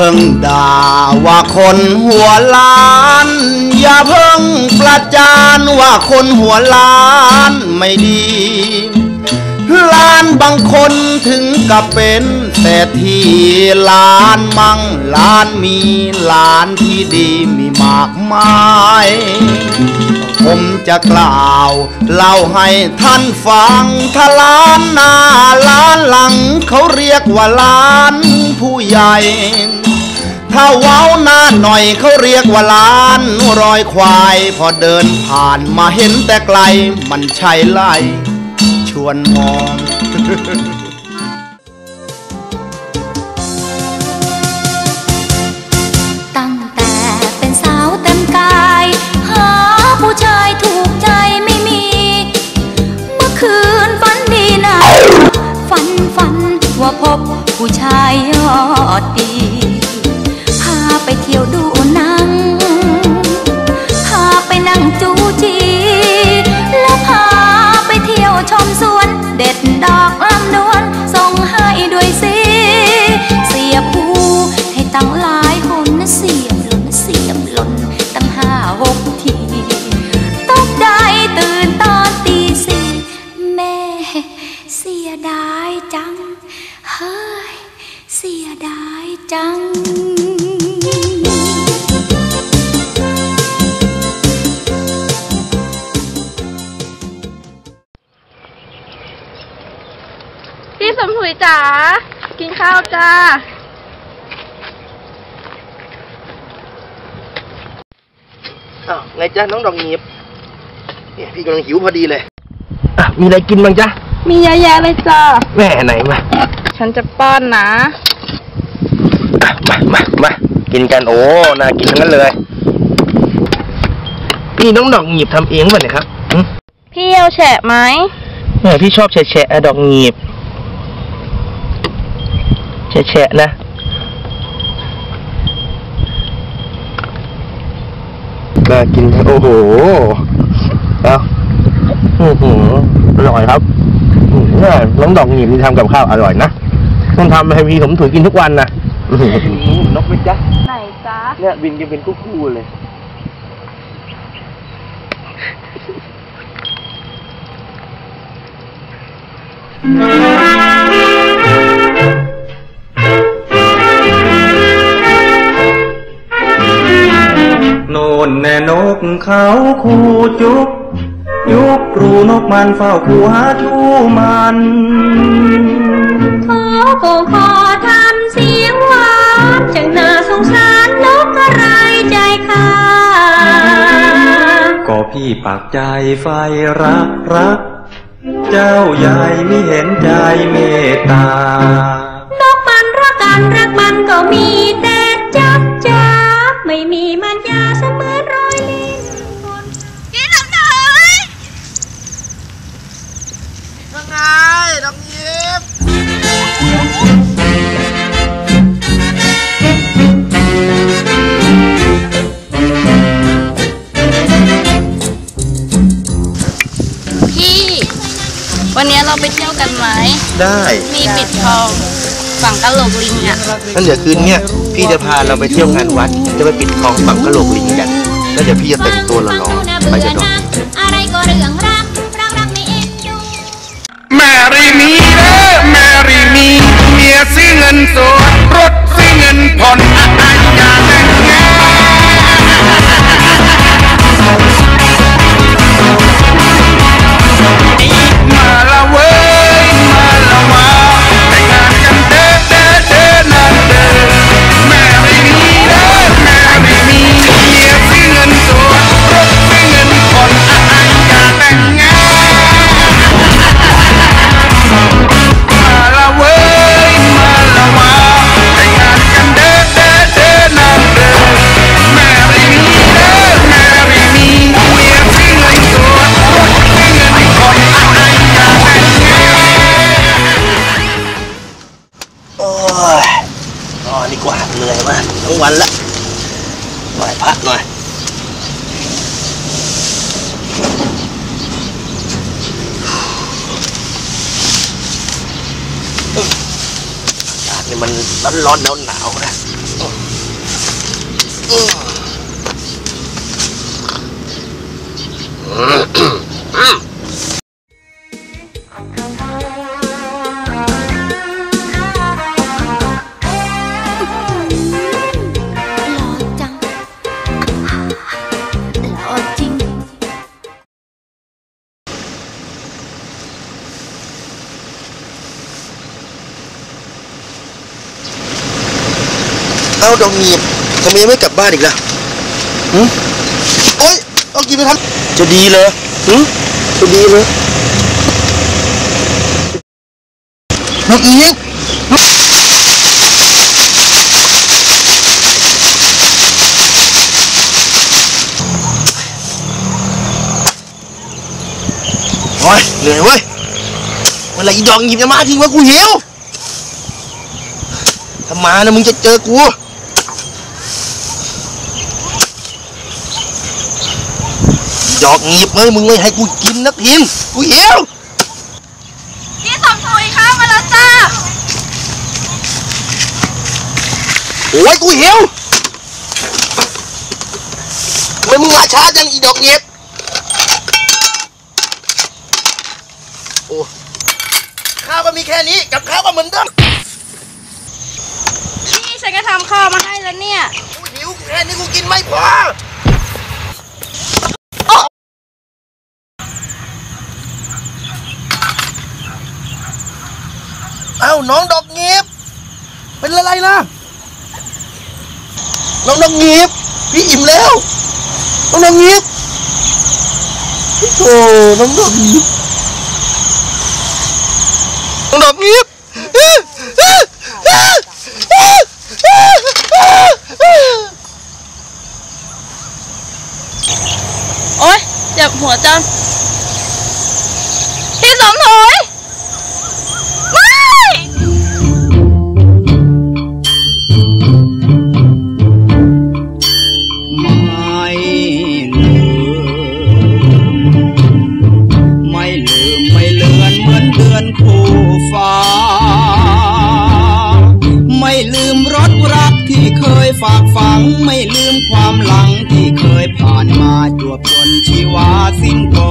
พึ่งด่าว่าคนหัวล้าน อย่าเพิ่งประจานว่าคนหัวล้านไม่ดีล้านบางคนถึงกับเป็นเศรษฐีล้านมั่งล้านมีล้านที่ดีมีมากมายผมจะกล่าวเล่าให้ท่านฟังถ้าล้านหน้าล้านหลังเขาเรียกว่าล้านผู้ใหญ่ ถ้าเว้าหน้าหน่อยเขาเรียกว่าลานรอยควาย พอเดินผ่านมาเห็นแต่ไกล มันใช่ไล่ชวนมองตั้งแต่เป็นสาวเต็มกายหาผู้ชายถูกใจไม่มีเมื่อคืนฝันดีนะฝันฝันว่าพบผู้ชายยอดดี พี่สมถุยจ๋า กินข้าวจ้า อ้าวไงจ๊ะน้องดอกหยีบเนี่ยพี่กำลังหิวพอดีเลย อะ มีอะไรกินบ้างจ๊ะ มีเยอะแยะเลยจ้า แม่ไหนมาฉันจะป้อนนะอะมามามากินกันโอ้น่ากินทั้งนั้นเลย พี่น้องดอกหยีบทำเองป่ะเนี่ยครับหึพี่เอาแฉะไหมเนี่ยพี่ชอบแฉะๆอะดอกหยีบ แฉะๆนะ น่ากิน โอ้โหเอาอือหืออร่อยครับอืมเนี่ยน้องดอกหยีบนี่ทำกับข้าวอร่อยนะต้องทำให้พี่ผมถุยกินทุกวันนะอื้อหือนกไหมจ๊ะไหนจ้าเนี่ยบินกันเป็นคู่ๆเลยโน่ นแน่นกเขาคูจุกยุกครูนกมันเฝ้าคูหาชูมันขอโกขอทำเสียงหวานจังน่าสงสารนกอะไรใจค่ะก็พี่ปากใจไฟรักรัก เจ้าใหญ่ไม่เห็นใจเมตตานกมันรักกันรักมันก็มีแต่จับจับไม่มีมันยาเสมือ ยังไงดอกหยีบพี่ วันนี้เราไปเที่ยวกันไหม ได้มีปิดทองฝั่งกะโหลกลิงอะ งั้นเดี๋ยวคืนเนี้ยพี่จะพาเราไปเที่ยวงานวัด จะไปปิดทองฝั่งกะโหลกลิงกัน แล้วเดี๋ยวพี่จะแต่งตัวหล่อ นื่อยมากทั้งวันละไห เอาดอกหนีบทำไมยังไม่กลับบ้านอีกล่ะหืโอ๊ยเอากินไปทำจะดีเลยหืจะดีเลยน้องอิงโอ้ยเหนื่อยเว้ยเมื่อไหรอีดอกหยิบจะมาทิ้งวะกูหิวถ้ามานะมึงจะเจอกู ดอกหงีบเลยมึงไม่ให้กูกินนักพิมกูหิวพี่สมถุยคะมาแล้วจ้าโอ้ยกูหิวทำไมมึงมาช้าจังอีดอกหงีบโอ้ข้าวก็มีแค่นี้กับข้าวก็เหมือนเดิมนี่ฉันก็ทำข้าวมาให้แล้วเนี่ยกูหิวแค่นี้กูกินไม่พอเอ้า น้องดอกเงียบเป็นอะไรนะน้องดอกเงียบพี่อิ่มแล้วน้องดอกเงียบโอ้น้องดอกเงียบน้องดอกเงียบโอ๊ยเจ็บหัวจังพี่สมถุย จ